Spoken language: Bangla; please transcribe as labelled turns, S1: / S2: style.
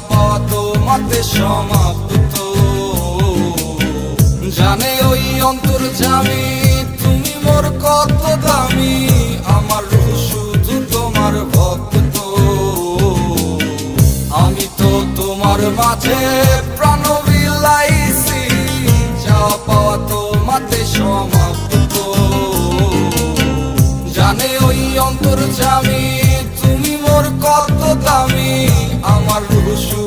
S1: পাওয়া তোমাতে সমাপ্ত। জানে ওই অন্তর জামি তুমি মোর কত দামি। আমার শুধু তোমার ভক্ত। আমি তো তোমার মাঝে জানে ওই অন্তর জামি তুমি মোর কত দামি আমার রূহ